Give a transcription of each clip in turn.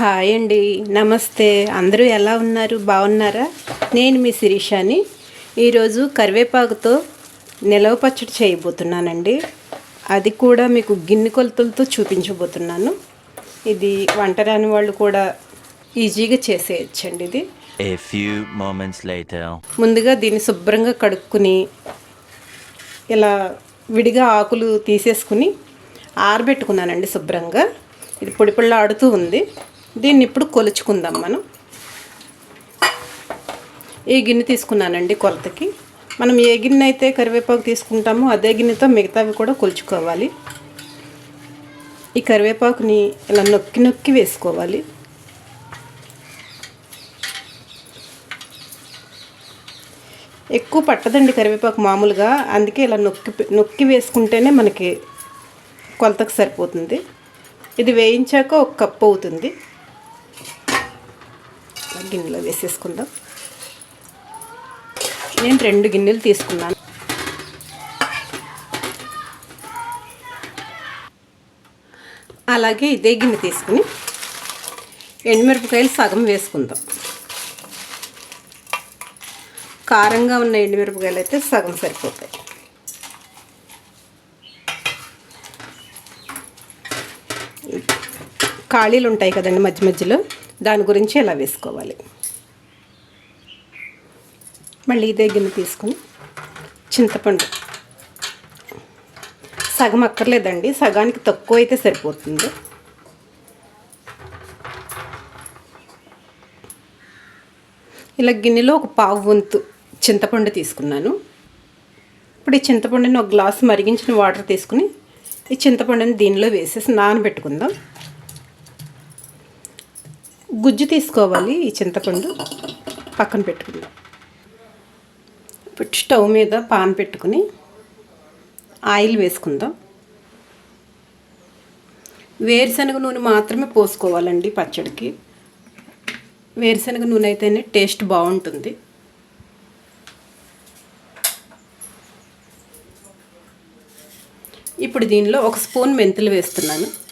Hi అండి. నమస్తే. అందరూ ఎలా ఉన్నారు? బాగున్నారా? నేను మీ శిరీషాని. ఈరోజు కరివేపాకుతో నిలవ పచ్చడి చేయబోతున్నానండి. అది కూడా మీకు గిన్నె కొలతలతో చూపించబోతున్నాను. ఇది వంట రాని వాళ్ళు కూడా ఈజీగా చేసేయచ్చండి ఇది. ముందుగా దీన్ని శుభ్రంగా కడుక్కుని ఇలా విడిగా ఆకులు తీసేసుకుని ఆరబెట్టుకున్నానండి శుభ్రంగా. ఇది పొడి ఆడుతూ ఉంది. దీన్ని ఇప్పుడు కొలుచుకుందాం మనం. ఈ గిన్నె తీసుకున్నానండి కొలతకి. మనం ఏ గిన్నె అయితే కరివేపాకు తీసుకుంటామో అదే గిన్నెతో మిగతావి కూడా కొలుచుకోవాలి. ఈ కరివేపాకుని ఇలా నొక్కి నొక్కి వేసుకోవాలి. ఎక్కువ పట్టదండి కరివేపాకు మామూలుగా. అందుకే ఇలా నొక్కి నొక్కి వేసుకుంటేనే మనకి కొలతకు సరిపోతుంది. ఇది వేయించాక ఒక కప్పు అవుతుంది. ఇలా గిన్నెలో వేసేసుకుందాం. నేను రెండు గిన్నెలు తీసుకున్నాను. అలాగే ఇదే గిన్నె తీసుకుని ఎండుమిరపకాయలు సగం వేసుకుందాం. కారంగా ఉన్న ఎండుమిరపకాయలు అయితే సగం సరిపోతాయి. ఖాళీలు ఉంటాయి కదండి మధ్య మధ్యలో. దాని గురించి ఎలా వేసుకోవాలి? మళ్ళీ ఇదే గిన్నె తీసుకుని చింతపండు. సగం అక్కర్లేదండి సగానికి తక్కువ అయితే సరిపోతుంది. ఇలా గిన్నెలో ఒక పావు వంతు చింతపండు తీసుకున్నాను. ఇప్పుడు ఈ చింతపండుని ఒక గ్లాస్ మరిగించిన వాటర్ తీసుకుని ఈ చింతపండుని దీనిలో వేసేసి నానబెట్టుకుందాం. గుజ్జు తీసుకోవాలి ఈ చింతపండు పక్కన పెట్టుకుందాం ఇప్పుడు స్టవ్ మీద పాన్ పెట్టుకుని ఆయిల్ వేసుకుందాం. వేరుశనగ నూనె మాత్రమే పోసుకోవాలండి పచ్చడికి. వేరుశనగ నూనె అయితేనే టేస్ట్ బాగుంటుంది. ఇప్పుడు దీనిలో ఒక స్పూన్ మెంతులు వేస్తున్నాను.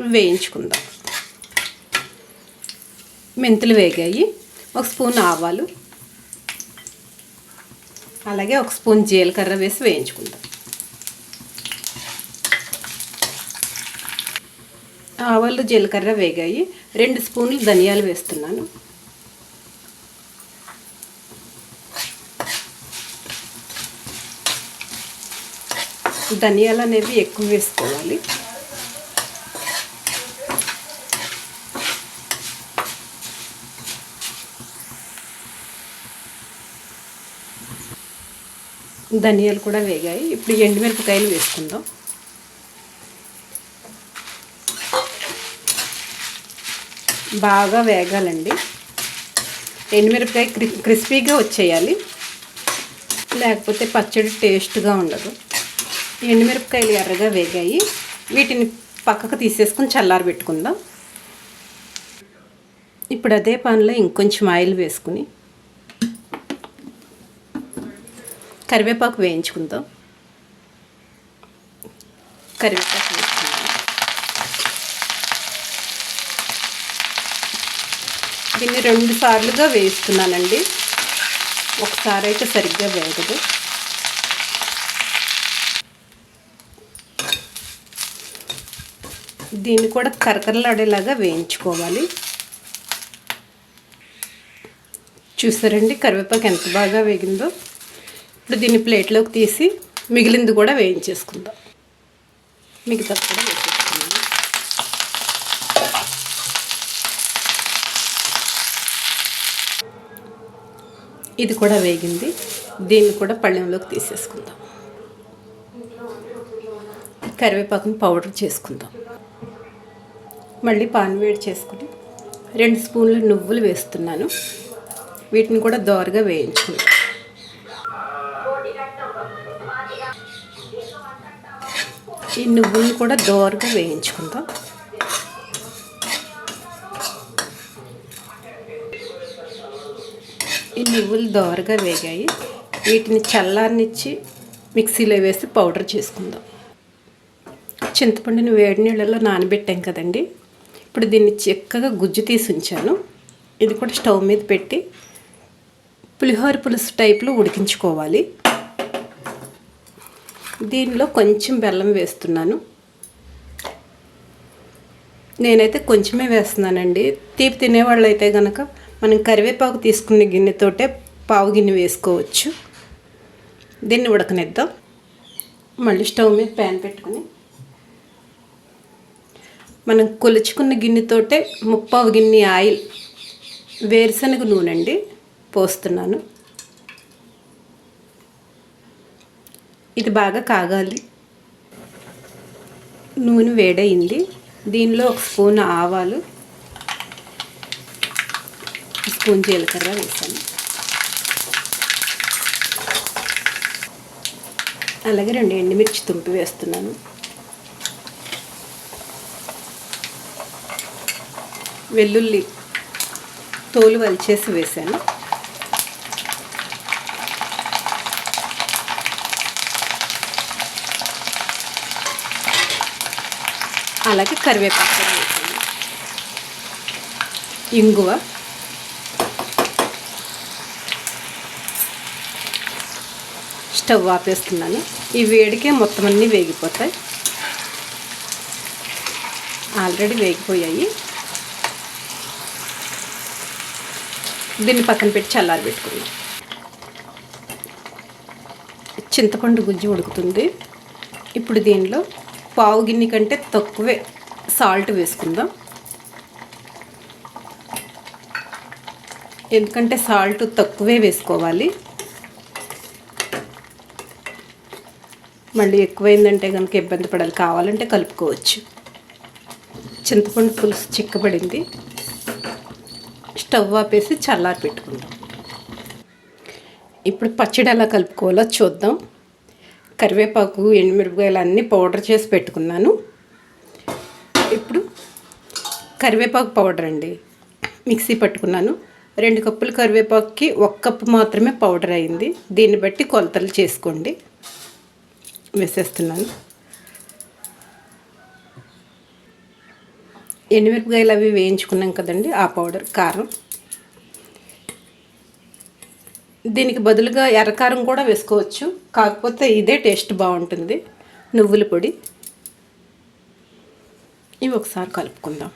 వేయించుకుందాం. మెంతులు వేగాయి. ఒక స్పూన్ ఆవాలు. అలాగే ఒక స్పూన్ జీలకర్ర వేసి వేయించుకుందాం. ఆవాలు జీలకర్ర వేగాయి. రెండు స్పూన్లు ధనియాలు వేస్తున్నాను. ధనియాలు అనేవి ఎక్కువ వేసుకోవాలి. ధనియాలు కూడా వేగాయి. ఇప్పుడు ఎండుమిరపకాయలు వేసుకుందాం. బాగా వేగాలండి. ఎండుమిరపకాయ క్రి క్రిస్పీగా వచ్చేయాలి. లేకపోతే పచ్చడి టేస్ట్గా ఉండదు. ఎండుమిరపకాయలు ఎర్రగా వేగాయి. వీటిని పక్కకు తీసేసుకొని చల్లారి పెట్టుకుందాం ఇప్పుడు అదే పాన్లో ఇంకొంచెం ఆయిల్ వేసుకుని కరివేపాకు వేయించుకుందాం. కరివేపాకు వేసుకుందాం దీన్ని రెండు సార్లుగా వేస్తున్నానండి. ఒకసారి అయితే సరిగ్గా వేయదు దీన్ని కూడా కరకరలాడేలాగా వేయించుకోవాలి. చూసారండి కరివేపాకు ఎంత బాగా వేగిందో? ఇప్పుడు దీన్ని ప్లేట్లోకి తీసి మిగిలింది కూడా వేయించేసుకుందాం. మిగతా కూడా వేసేసుకుందాం. ఇది కూడా వేగింది. దీన్ని కూడా పళ్ళెంలోకి తీసేసుకుందాం. కరివేపాకుని పౌడర్ చేసుకుందాం. మళ్ళీ పాన్ వేడి చేసుకుని రెండు స్పూన్లు నువ్వులు వేస్తున్నాను. వీటిని కూడా దోరగా వేయించుకుందాం. ఈ నువ్వులను కూడా దోరగా వేయించుకుందాం. ఈ నువ్వులు దోరగా వేగాయి. వీటిని చల్లారనిచ్చి మిక్సీలో వేసి పౌడర్ చేసుకుందాం. చింతపండుని వేడి నీళ్ళలో నానబెట్టాం కదండి. ఇప్పుడు దీన్ని చక్కగా గుజ్జు తీసి ఉంచాను. ఇది కూడా స్టవ్ మీద పెట్టి పులిహోర పులుసు టైప్లో ఉడికించుకోవాలి. దీనిలో కొంచెం బెల్లం వేస్తున్నాను. నేనైతే కొంచెమే వేస్తున్నానండి. తీపి తినేవాళ్ళు అయితే కనుక మనం కరివేపాకు తీసుకునే గిన్నెతోటే పావు గిన్నె వేసుకోవచ్చు. దీన్ని ఉడకనిద్దాం. మళ్ళీ స్టవ్ మీద ప్యాన్ పెట్టుకుని మనం కొలుచుకున్న గిన్నెతోటే ముప్పావు గిన్నె ఆయిల్ వేరుశనగ నూనె అండి పోస్తున్నాను. ఇది బాగా కాగాలి. నూనె వేడయింది. దీనిలో ఒక స్పూన్ ఆవాలు స్పూన్ జీలకర్ర వేసాను. అలాగే రెండు ఎండుమిర్చి తుంపి వేస్తున్నాను. వెల్లుల్లి తోలు వలిచేసి వేసాను. అలాగే కరివేపాకు ఇంగువ. స్టవ్ ఆపేస్తున్నాను. ఈ వేడికే మొత్తం అన్నీ వేగిపోతాయి. ఆల్రెడీ వేగిపోయాయి. దీన్ని పక్కన పెట్టి చల్లారి పెట్టుకున్నాం చింతపండు గుజ్జు ఉడుకుతుంది. ఇప్పుడు దీనిలో పావు గిన్నె కంటే తక్కువే సాల్ట్ వేసుకుందాం. ఎందుకంటే సాల్ట్ తక్కువే వేసుకోవాలి. మళ్ళీ ఎక్కువైందంటే కనుక ఇబ్బంది పడాలి. కావాలంటే కలుపుకోవచ్చు. చింతపండు పులుసు చిక్కబడింది. స్టవ్ ఆపేసి చల్లారి పెట్టుకుందాం. ఇప్పుడు పచ్చడి ఎలా కలుపుకోవాలో చూద్దాం. కరివేపాకు ఎండుమిరపకాయలు అన్నీ పౌడర్ చేసి పెట్టుకున్నాను. ఇప్పుడు కరివేపాకు పౌడర్ అండి. మిక్సీ పట్టుకున్నాను. రెండు కప్పులు కరివేపాకుకి ఒక కప్పు మాత్రమే పౌడర్ అయింది. దీన్ని బట్టి కొలతలు చేసుకోండి. వేసేస్తున్నాను. ఎండుమిరపకాయలు అవి వేయించుకున్నాం కదండి ఆ పౌడర్ కారం. దీనికి బదులుగా ఎర్రకారం కూడా వేసుకోవచ్చు. కాకపోతే ఇదే టేస్ట్ బాగుంటుంది. నువ్వుల పొడి. ఇవి ఒకసారి కలుపుకుందాం.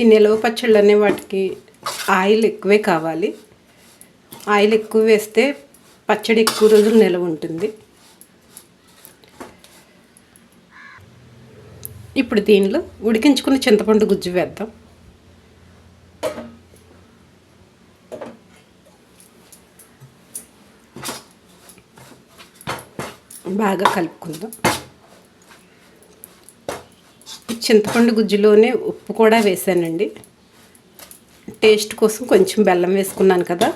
ఈ నిలవ పచ్చళ్ళు అనే వాటికి ఆయిల్ ఎక్కువే కావాలి. ఆయిల్ ఎక్కువ వేస్తే పచ్చడి ఎక్కువ రోజులు నిలవ ఉంటుంది. ఇప్పుడు దీనిలో ఉడికించుకున్న చింతపండు గుజ్జు వేద్దాం. బాగా కలుపుకుందాం. చింతపండు గుజ్జులోనే ఉప్పు కూడా వేసానండి. టేస్ట్ కోసం కొంచెం బెల్లం వేసుకున్నాను కదా.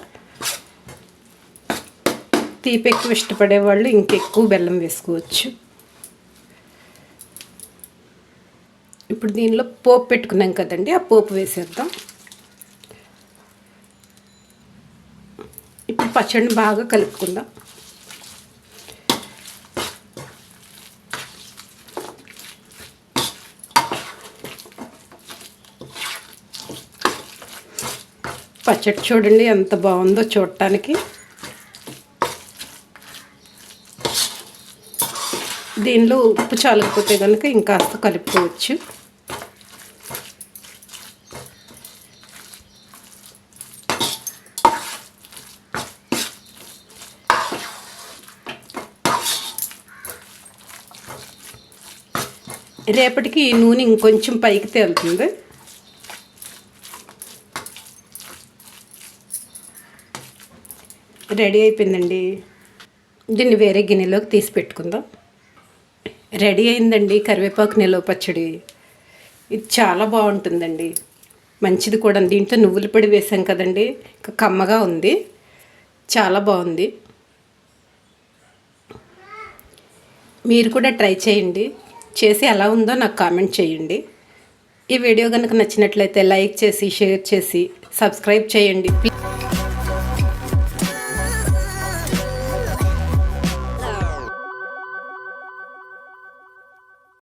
తీపి ఎక్కువ ఇష్టపడే వాళ్ళు ఇంకెక్కువ బెల్లం వేసుకోవచ్చు. ఇప్పుడు దీనిలో పోపు పెట్టుకున్నాం కదండి ఆ పోపు వేసేద్దాం. ఇప్పుడు పచ్చడిని బాగా కలుపుకుందాం. పచ్చడి చూడండి ఎంత బాగుందో చూడటానికి. దీనిలో ఉప్పు చాలకపోతే కనుక ఇంకాస్త కలుపుకోవచ్చు. రేపటికి ఈ నూనె ఇంకొంచెం పైకి తేలుతుంది. రెడీ అయిపోయిందండి. దీన్ని వేరే గిన్నెలోకి తీసి పెట్టుకుందాం. రెడీ అయిందండి కరివేపాకు నిలవ పచ్చడి. ఇది చాలా బాగుంటుందండి. మంచిది కూడా. దీంట్లో నువ్వుల పొడి వేసాం కదండి. కమ్మగా ఉంది. చాలా బాగుంది. మీరు కూడా ట్రై చేయండి. చేసి ఎలా ఉందో నాకు కామెంట్ చేయండి. ఈ వీడియో కనుక నచ్చినట్లయితే లైక్ చేసి షేర్ చేసి సబ్స్క్రైబ్ చేయండి.